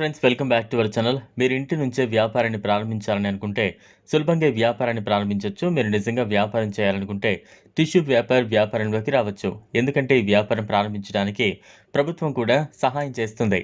Friends welcome back to our channel మీరు ఇంటి నుంచే వ్యాపారాన్ని ప్రారంభించాలని అనుకుంటే సులభంగా వ్యాపారాన్ని ప్రారంభించవచ్చు మీరు నిజంగా వ్యాపారం చేయాలనుకుంటే టిష్యూ వ్యాపార వ్యాపారంలోకి రావచ్చు. ఎందుకంటే ఈ వ్యాపారం ప్రారంభించడానికి ప్రభుత్వం కూడా సహాయం చేస్తుంది.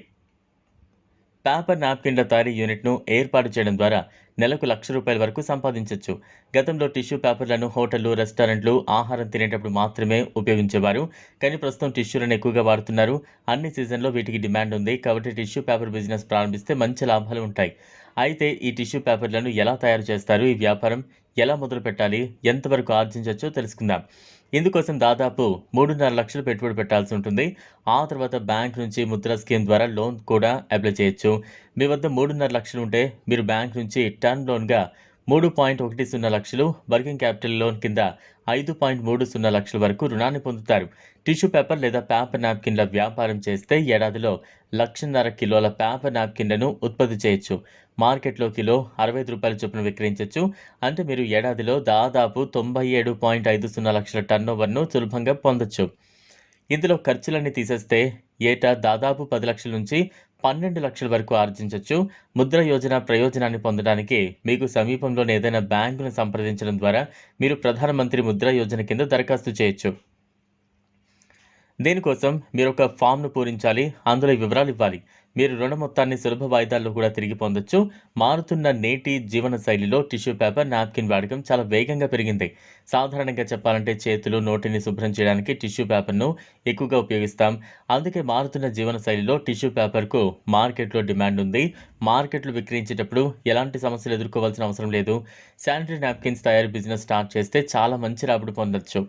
పేపర్ నాప్కిన్ల తయారీ యూనిట్ను ఏర్పాటు చేయడం ద్వారా నెలకు లక్ష రూపాయల వరకు సంపాదించవచ్చు గతంలో టిష్యూ పేపర్లను హోటళ్ళు రెస్టారెంట్లు ఆహారం తినేటప్పుడు మాత్రమే ఉపయోగించేవారు. కానీ ప్రస్తుతం టిష్యూలను ఎక్కువగా వాడుతున్నారు. అన్ని సీజన్లో వీటికి డిమాండ్ ఉంది. కాబట్టి టిష్యూ పేపర్ బిజినెస్ ప్రారంభిస్తే మంచి లాభాలు ఉంటాయి. అయితే ఈ టిష్యూ పేపర్లను ఎలా తయారు చేస్తారు? ఈ వ్యాపారం ఎలా మొదలు పెట్టాలి? ఎంతవరకు ఆర్జించవచ్చో తెలుసుకుందాం. ఇందుకోసం దాదాపు మూడున్నర లక్షలు పెట్టుబడి పెట్టాల్సి ఉంటుంది. ఆ తర్వాత బ్యాంక్ నుంచి ముద్ర స్కీమ్ ద్వారా లోన్ కూడా అప్లై చేయొచ్చు. మీ వద్ద మూడున్నర లక్షలు ఉంటే మీరు బ్యాంక్ నుంచి టర్మ్ లోన్గా మూడు పాయింట్ ఒకటి సున్నా లక్షలు వర్కింగ్ క్యాపిటల్ లోన్ కింద ఐదు పాయింట్ మూడు సున్నా లక్షల వరకు రుణాన్ని పొందుతారు. టిష్యూ పేపర్ లేదా పేపర్ నాప్కిన్ల వ్యాపారం చేస్తే ఏడాదిలో లక్షన్నర కిలోల పేపర్ నాప్కిన్లను ఉత్పత్తి చేయొచ్చు. మార్కెట్లో కిలో అరవై ఐదు రూపాయల చొప్పున విక్రయించవచ్చు అంటే మీరు ఏడాదిలో దాదాపు తొంభై ఏడు పాయింట్ ఐదు సున్నా లక్షల టర్న్ ఓవర్ను సులభంగా పొందొచ్చు. ఇందులో ఖర్చులన్నీ తీసేస్తే ఏటా దాదాపు పది లక్షల నుంచి పన్నెండు లక్షల వరకు ఆర్జించవచ్చు ముద్ర యోజన ప్రయోజనాన్ని పొందడానికి మీకు సమీపంలోని ఏదైనా బ్యాంకును సంప్రదించడం ద్వారా మీరు ప్రధానమంత్రి ముద్ర యోజన కింద దరఖాస్తు చేయొచ్చు. దీనికోసం మీరు ఒక ఫామ్ను పూరించాలి అందులో వివరాలు ఇవ్వాలి. మీరు రుణ మొత్తాన్ని సులభ వాయిదాల్లో కూడా తిరిగి పొందొచ్చు. మారుతున్న నేటి జీవన శైలిలో టిష్యూ పేపర్ నాప్కిన్ వాడకం చాలా వేగంగా పెరిగింది. సాధారణంగా చెప్పాలంటే చేతులు నోటిని శుభ్రం చేయడానికి టిష్యూ పేపర్ను ఎక్కువగా ఉపయోగిస్తాం. అందుకే మారుతున్న జీవన శైలిలో టిష్యూ పేపర్కు మార్కెట్లో డిమాండ్ ఉంది. మార్కెట్లు విక్రయించేటప్పుడు ఎలాంటి సమస్యలు ఎదుర్కోవాల్సిన అవసరం లేదు. శానిటరీ నాప్కిన్స్ తయారీ బిజినెస్ స్టార్ట్ చేస్తే చాలా మంచి రాబడి పొందొచ్చు.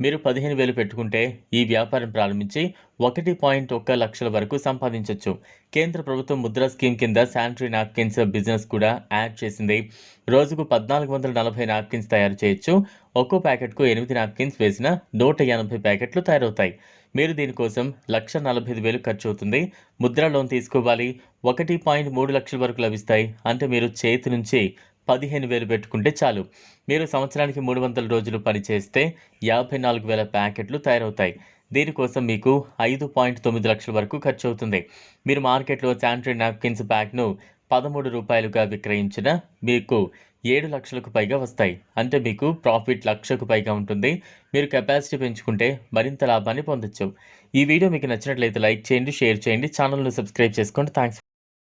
మీరు పదిహేను వేలు పెట్టుకుంటే ఈ వ్యాపారం ప్రారంభించి ఒకటి పాయింట్ ఒక్క లక్షల వరకు సంపాదించవచ్చు కేంద్ర ప్రభుత్వం ముద్రా స్కీమ్ కింద శానిటరీ నాప్కిన్స్ బిజినెస్ కూడా యాడ్ చేసింది. రోజుకు పద్నాలుగు వందల నలభై నాప్కిన్స్ తయారు చేయొచ్చు. ఒక్కో ప్యాకెట్కు ఎనిమిది నాప్కిన్స్ వేసిన నూట ఎనభై ప్యాకెట్లు తయారవుతాయి. మీరు దీనికోసం లక్ష నలభై ఐదు వేలు ఖర్చు అవుతుంది. ముద్రా లోన్ తీసుకోవాలి. ఒకటి పాయింట్ మూడు లక్షల వరకు లభిస్తాయి. అంటే మీరు చేతి నుంచి పదిహేను వేలు పెట్టుకుంటే చాలు. మీరు సంవత్సరానికి మూడు వందల రోజులు పనిచేస్తే యాభై నాలుగు వేల ప్యాకెట్లు తయారవుతాయి. దీనికోసం మీకు ఐదు పాయింట్ తొమ్మిది లక్షల వరకు ఖర్చు అవుతుంది. మీరు మార్కెట్లో శానిటరీ నాప్కిన్స్ ప్యాక్ను పదమూడు రూపాయలుగా విక్రయించిన మీకు ఏడు లక్షలకు పైగా వస్తాయి. అంటే మీకు ప్రాఫిట్ లక్షకు పైగా ఉంటుంది. మీరు కెపాసిటీ పెంచుకుంటే మరింత లాభాన్ని పొందొచ్చు. ఈ వీడియో మీకు నచ్చినట్లయితే లైక్ చేయండి షేర్ చేయండి ఛానల్ను సబ్స్క్రైబ్ చేసుకోండి. థ్యాంక్స్